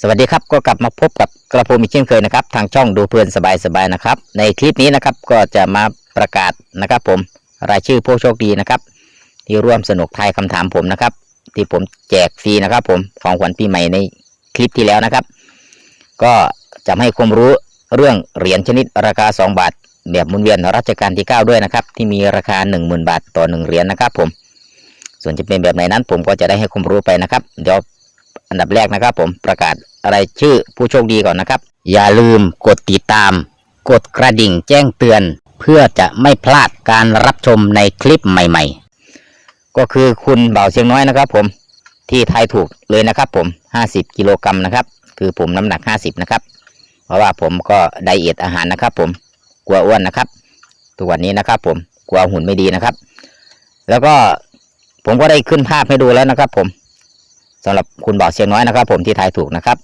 สวัสดีครับก็กลับมาพบกับกระผมอีกเช่นเคยนะครับ ทางช่องดูเพลินสบายๆนะครับ ในคลิปนี้นะครับก็จะมาประกาศนะครับ ผมรายชื่อผู้โชคดีนะครับ ที่ร่วมสนุกทายคำถามผมนะครับ ที่ผมแจกฟรีนะครับ ผมของขวัญปีใหม่ในคลิปที่แล้วนะครับ ก็จะให้ความรู้เรื่องเหรียญชนิดราคา 2 บาท แบบหมุนเวียนรัชกาลที่ 9 ด้วยนะครับ ที่มีราคา 10,000 บาทต่อ 1 เหรียญนะครับ ผม ส่วนจะเป็นแบบไหนนั้นผมก็จะได้ให้ความรู้ไปนะครับเดี๋ยว อันดับแรกนะครับ ผมประกาศอะไรชื่อผู้โชคดีก่อนนะครับ อย่าลืมกดติดตาม กดกระดิ่งแจ้งเตือน เพื่อจะไม่พลาดการรับชมในคลิปใหม่ ๆ ก็คือคุณเบาเชียงน้อยนะครับ ผมที่ทายถูกเลยนะครับ ผม 50 กิโลกรัมนะครับ คือผมน้ำหนัก 50 นะครับ เพราะว่าผมก็ไดเอทอาหารนะครับ ผมกลัวอ้วนนะครับทุกวันนี้นะครับ ผมกลัวหุ่นไม่ดีนะครับ แล้วก็ผมก็ได้ขึ้นภาพให้ดูแล้วนะครับ ผม สำหรับคุณบอกเชียงน้อยนะครับ ผมที่ทายถูกนะครับ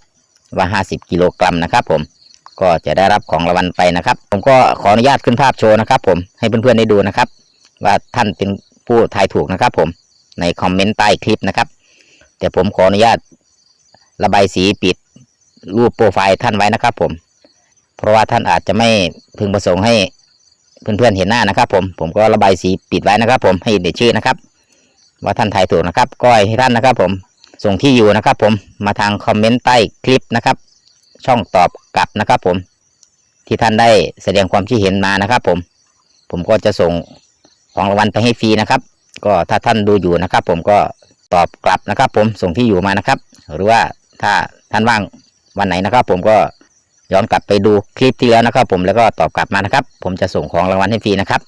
ว่า 50 กิโลกรัมนะครับ ผมก็จะได้รับของรางวัลไปนะครับ ผมก็ขออนุญาตขึ้นภาพโชว์นะครับ ผมให้เพื่อนๆได้ดูนะครับ ว่าท่านเป็นผู้ทายถูกนะครับ ผมในคอมเมนต์ใต้คลิปนะครับ แต่ผมขออนุญาตระบายสีปิดรูปโปรไฟล์ท่านไว้นะครับ ผม เพราะว่าท่านอาจจะไม่พึงประสงค์ให้เพื่อนๆเห็นหน้านะครับ ผมผมก็ระบายสีปิดไว้นะครับ ผมให้เด็ชื่อนะครับ ว่าท่านทายถูกนะครับก็ให้ท่านนะครับ ผม ส่งที่อยู่นะครับ ผมมาทางคอมเมนต์ใต้คลิปนะครับ ช่องตอบกลับนะครับ ผมที่ท่านได้แสดงความคิดเห็นมานะครับ ผม ผมก็จะส่งของรางวัลไปให้ฟรีนะครับ ก็ถ้าท่านดูอยู่นะครับ ผมก็ตอบกลับนะครับ ผมส่งที่อยู่มานะครับ หรือว่าถ้าท่านว่างวันไหนนะครับ ผมก็ย้อนกลับไปดูคลิปที่แล้วนะครับ ผมแล้วก็ตอบกลับมานะครับ ผมจะส่งของรางวัลให้ฟรีนะครับ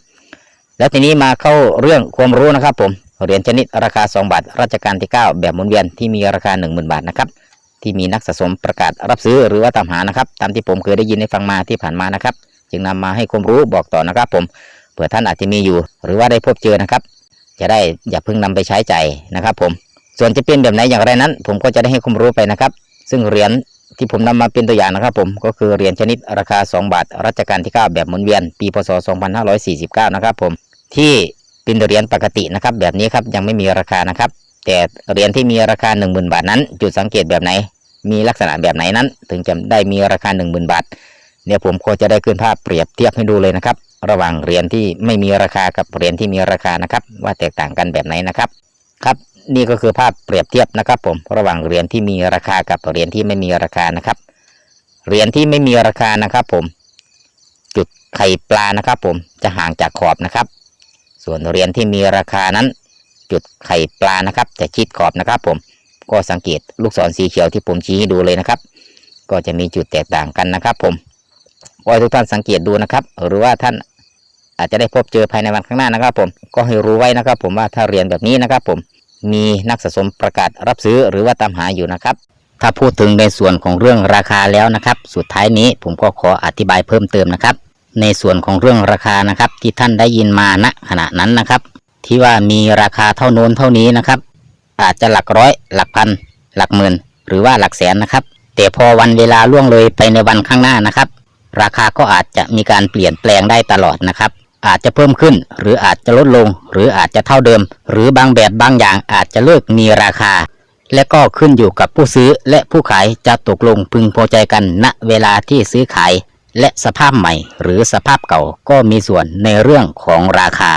แล้วทีนี้มาเข้าเรื่องความรู้นะครับ ผม เหรียญชนิดราคา 2 บาทรัชกาลที่ 9 แบบหมุนเวียนที่มีราคา 10,000 บาทนะครับที่มีนักสะสมประกาศรับซื้อหรือว่าตามหานะครับตามที่ผมเคยได้ยินได้ฟังมาที่ผ่านมานะครับ จึงนำมาให้ความรู้บอกต่อนะครับ ผมเผื่อท่านอาจจะมีอยู่ หรือว่าได้พบเจอนะครับ จะได้อย่าเพิ่งนำไปใช้ใจายนะครับ ผมส่วนจะเป็นแบบไหนอย่างไรนั้น ผมก็จะได้ให้ความรู้ไปนะครับ ซึ่งเหรียญที่ผมนำมาเป็นตัวอย่างนะครับ ผมก็คือเหรียญชนิดราคา 2 บาทรัชกาลที่ 9 แบบหมุนเวียน ปีพศ2549 นะครับ ผมที่ เป็นเหรียญปกตินะครับ แบบนี้ครับยังไม่มีราคานะครับ แต่เหรียญที่มีราคา 10,000 บาทนั้น จุดสังเกตแบบไหน มีลักษณะแบบไหนนั้น ถึงจะได้มีราคา 10,000 บาทเนี่ยผมก็จะได้ขึ้นภาพเปรียบเทียบให้ดูเลยนะครับ ระหว่างเหรียญที่ไม่มีราคากับเหรียญที่มีราคานะครับ ว่าแตกต่างกันแบบไหนนะครับครับนี่ก็คือภาพเปรียบเทียบนะครับ ผมระหว่างเหรียญที่มีราคากับเหรียญที่ไม่มีราคานะครับเหรียญที่ไม่มีราคานะครับ ผม จุดไข่ปลานะครับ ผมจะห่างจากขอบนะครับ ส่วนเหรียญที่มีราคานั้น จุดไข่ปลานะครับ จะชิดขอบนะครับ ผมก็สังเกตลูกศรสีเขียวที่ผมชี้ให้ดูเลยนะครับ ก็จะมีจุดแตกต่างกันนะครับ ผมก็ให้ทุกท่านสังเกตดูนะครับ หรือว่าท่านอาจจะได้พบเจอภายในวันข้างหน้านะครับ ผมก็ให้รู้ไว้นะครับ ผมว่าถ้าเหรียญแบบนี้นะครับ ผมมีนักสะสมประกาศรับซื้อหรือว่าตามหาอยู่นะครับ ถ้าพูดถึงในส่วนของเรื่องราคาแล้วนะครับ สุดท้ายนี้ผมก็ขออธิบายเพิ่มเติมนะครับ ในส่วนของเรื่องราคานะครับ ที่ท่านได้ยินมาณขณะนั้นนะครับ ที่ว่ามีราคาเท่าโน้นเท่านี้นะครับ อาจจะหลักร้อย หลักพัน หลักหมื่น หรือว่าหลักแสนนะครับ แต่พอวันเวลาล่วงเลยไปในวันข้างหน้านะครับ ราคาก็อาจจะมีการเปลี่ยนแปลงได้ตลอดนะครับ อาจจะเพิ่มขึ้น หรืออาจจะลดลง หรืออาจจะเท่าเดิม หรือบางแบบบางอย่างอาจจะเลิกมีราคาและก็ขึ้นอยู่กับผู้ซื้อและผู้ขายจะตกลงพึงพอใจกันณเวลาที่ซื้อขาย และสภาพใหม่หรือสภาพเก่าก็มีส่วนในเรื่องของราคา